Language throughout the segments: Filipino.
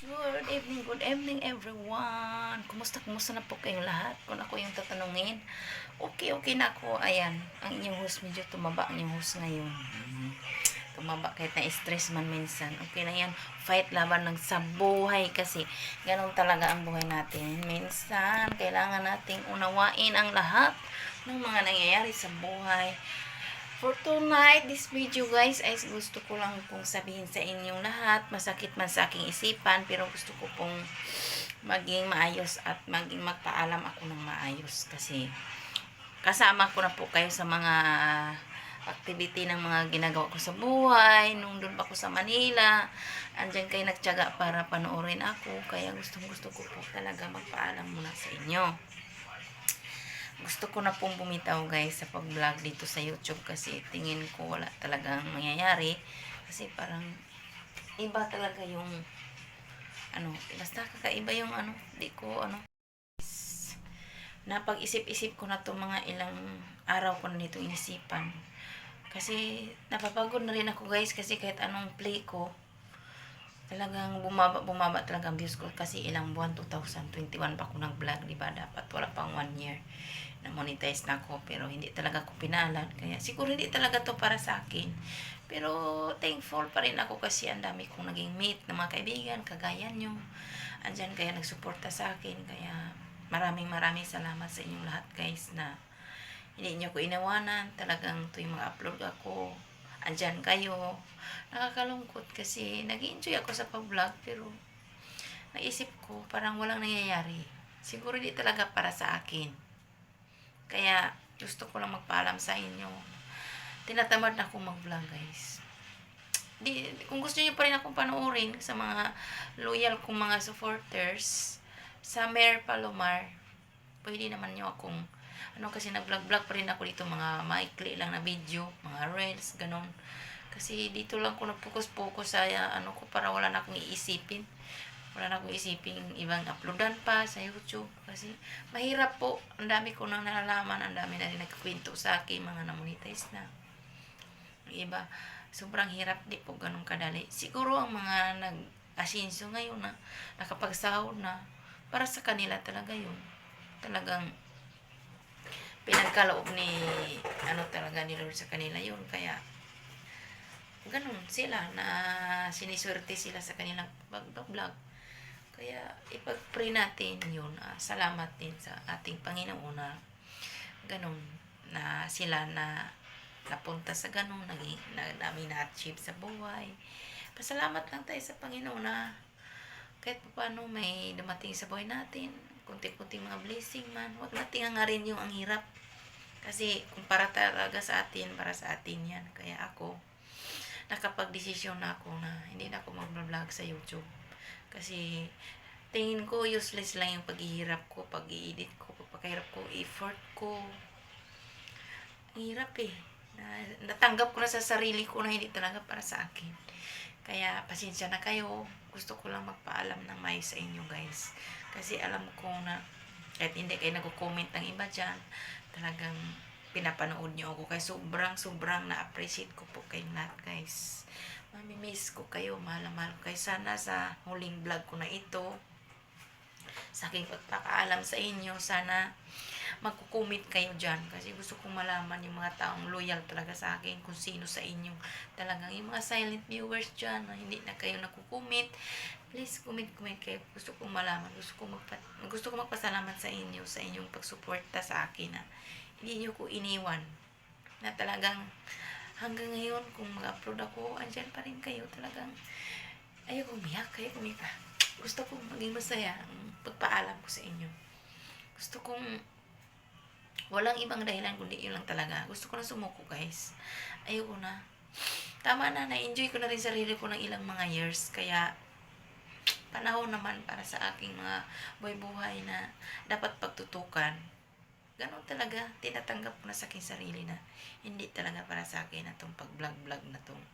Good evening, good evening everyone. Kumusta, kumusta na po kayong lahat? Kung ako yung tatanungin, okay, okay na ako. Ayan, ang inyong host, medyo tumaba ang inyong host ngayon. Tumaba kahit na-stress man minsan. Okay na yan. Fight laban ng sa buhay kasi ganun talaga ang buhay natin. Minsan, kailangan nating unawain ang lahat ng mga nangyayari sa buhay. For tonight, this video guys, ay gusto ko lang pong sabihin sa inyong lahat. Masakit man sa aking isipan, pero gusto ko pong maging maayos at maging magpaalam ako ng maayos. Kasi kasama ko na po kayo sa mga activity ng mga ginagawa ko sa buhay. Nung doon pa ako sa Manila, andyan kayo nagtyaga para panoorin ako. Kaya gustong gusto ko po talaga magpaalam muna sa inyo gusto ko na pong bumitaw guys sa pag-vlog dito sa YouTube kasi tingin ko wala talagang mangyayari. Kasi parang iba talaga yung ano, basta kakaiba yung ano, di ko ano napag-isip-isip ko na to mga ilang araw ko na nito inisipan. Kasi napapagod na rin ako guys kasi kahit anong play ko talagang bumaba, bumaba talaga ang views ko kasi ilang buwan 2021 pa ako nag-vlog diba dapat wala pang one year na monetize na ako pero hindi talaga ako pinalan kaya siguro hindi talaga to para sa akin. Pero thankful pa rin ako kasi ang dami kong naging mate ng mga kaibigan kagaya nyo. Andyan kaya nagsuporta sa akin. Kaya maraming maraming salamat sa inyong lahat guys na hindi nyo ko inawanan. Talagang to yung mga upload ako andyan kayo. Nakakalungkot kasi nag enjoy ako sa pag-vlog pero naisip ko parang walang nangyayari. Siguro hindi talaga para sa akin. Kaya gusto ko lang magpaalam sa inyo. Tinatamad na akong mag-vlog guys. Di, kung gusto niyo pa rin akong panoorin sa mga loyal kong mga supporters sa Mayor Palomar pwede naman niyo akong ano kasi nag-vlog-vlog pa rin ako dito mga maikli lang na video mga reels ganon kasi dito lang ko nag-focus-focus sa uh, ano ko para wala na akong iisipin. Wala na akong isipin ibang uploadan pa sa YouTube. Kasi mahirap po. Ang dami ko nang nalalaman ang dami na rin nagkwento sa akin mga namonetize na. Iba sobrang hirap di po ganun kadali. Siguro ang mga nag asinso ngayon na nakapagsahod na para sa kanila talaga yun. Talagang pinagkaloob ni ano talaga ni Lord sa kanila yun kaya ganun sila na siniswerte sila sa kanilang vlog kaya ipag-pray natin yun. Uh, salamat din sa ating Panginoon na ganun na sila na napunta sa ganun, naging, na, namin na-achieve sa buhay. Pasalamat lang tayo sa Panginoon na kahit pa paano may dumating sa buhay natin, kunti-kunti mga blessing man, huwag natin hangarin yung ang hirap. Kasi kung para talaga sa atin, para sa atin yan. Kaya ako, nakapag-desisyon na ako na hindi na ako mag-vlog sa YouTube. Kasi tingin ko useless lang yung paghihirap ko, pag-i-edit ko, pagpakahirap ko, effort ko. Ang hirap eh. Na, natanggap ko na sa sarili ko na hindi talaga para sa akin. Kaya pasensya na kayo. Gusto ko lang magpaalam ng may sa inyo guys. Kasi alam ko na kahit hindi kayo nag-comment ng iba dyan, talagang pinapanood nyo ako. Kaya sobrang, sobrang na-appreciate ko po kayong lahat guys. Mamimiss ko kayo, mahal na mahal kayo. Sana sa huling vlog ko na ito, sa aking pagpapaalam sa inyo, sana magkukumit kayo dyan. Kasi gusto kong malaman yung mga taong loyal talaga sa akin, kung sino sa inyong talagang yung mga silent viewers dyan, na hindi na kayo nakukumit. Please, kumit-kumit kayo. Gusto kong malaman. Gusto kong, magpa gusto kong magpasalamat sa inyo, sa inyong pagsuporta sa akin na hindi nyo ko iniwan. Na talagang hanggang ngayon, kung mag-upload ako, andyan pa rin kayo talagang ayaw umiyak, kayo kumika. Gusto kong maging masaya ang pagpaalam ko sa inyo. Gusto kong walang ibang dahilan kundi yun lang talaga. Gusto ko na sumuko guys. Ayoko na. Tama na, na-enjoy ko na rin sarili ko ng ilang mga years. Kaya panahon naman para sa aking mga buhay-buhay na dapat pagtutukan ganun talaga, tinatanggap ko na sa aking sarili na hindi talaga para sa akin na itong pag-vlog-vlog na itong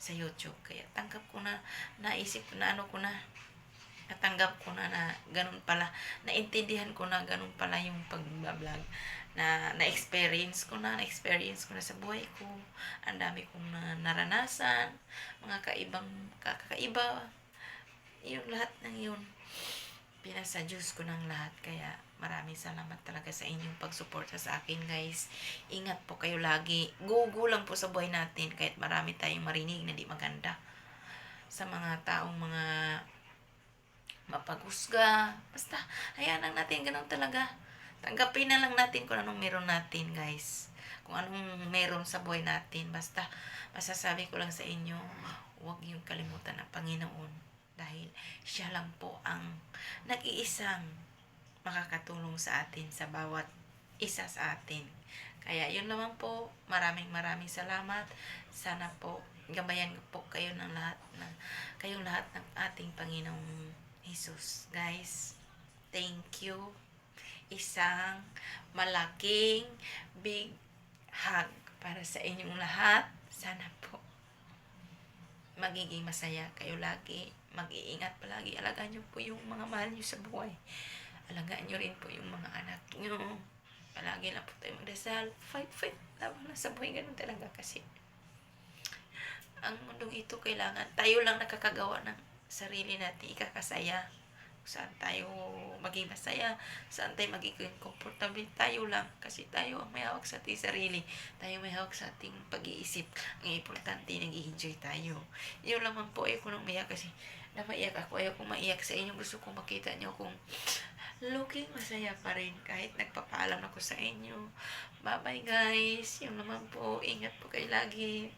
sa YouTube. Kaya tanggap ko na, naisip na ano ko na, natanggap ko na na ganun pala, naintindihan ko na ganun pala yung pag-vlog na na-experience ko na, na-experience ko na sa buhay ko. Ang dami kong na naranasan, mga kaibang, kakaiba, yung lahat ng yun, pinasa Diyos ko ng lahat. Kaya maraming salamat talaga sa inyong pagsuporta sa akin, guys. Ingat po kayo lagi. Gugu lang po sa buhay natin kahit marami tayong marinig na di maganda. Sa mga taong mga mapagusga. Basta, hayaan lang natin ganun talaga. Tanggapin na lang natin kung anong meron natin, guys. Kung anong meron sa buhay natin. Basta, masasabi ko lang sa inyo, huwag yung kalimutan ng Panginoon. Dahil siya lang po ang nag-iisang makakatulong sa atin sa bawat isa sa atin. Kaya yun naman po, maraming maraming salamat. Sana po, gabayan po kayo ng lahat ng kayong lahat ng ating Panginoong Jesus. Guys, thank you. Isang malaking big hug para sa inyong lahat. Sana po magiging masaya kayo lagi. Mag-iingat palagi. Alagaan niyo po yung mga mahal niyo sa buhay. Alagaan niyo rin po yung mga anak niyo. Palagi lang po tayo magdasal. Fight, fight. Laban lang sa buhay. Ganun talaga kasi. Ang mundong ito kailangan. Tayo lang nakakagawa ng sarili natin ikakasaya. Saan tayo maging masaya. Saan tayo magiging komportable. Tayo lang. Kasi tayo ang may hawak sa ating sarili. Tayo may hawak sa ating pag-iisip. Ang importante, nag-enjoy tayo. Yun naman po ayoko nang maiyak kasi na maiyak ako. Ayoko maiyak sa inyo. Gusto kong makita niyo kung looking masaya pa rin kahit nagpapaalam ako sa inyo. Bye-bye guys. Yung naman po. Ingat po kayo lagi.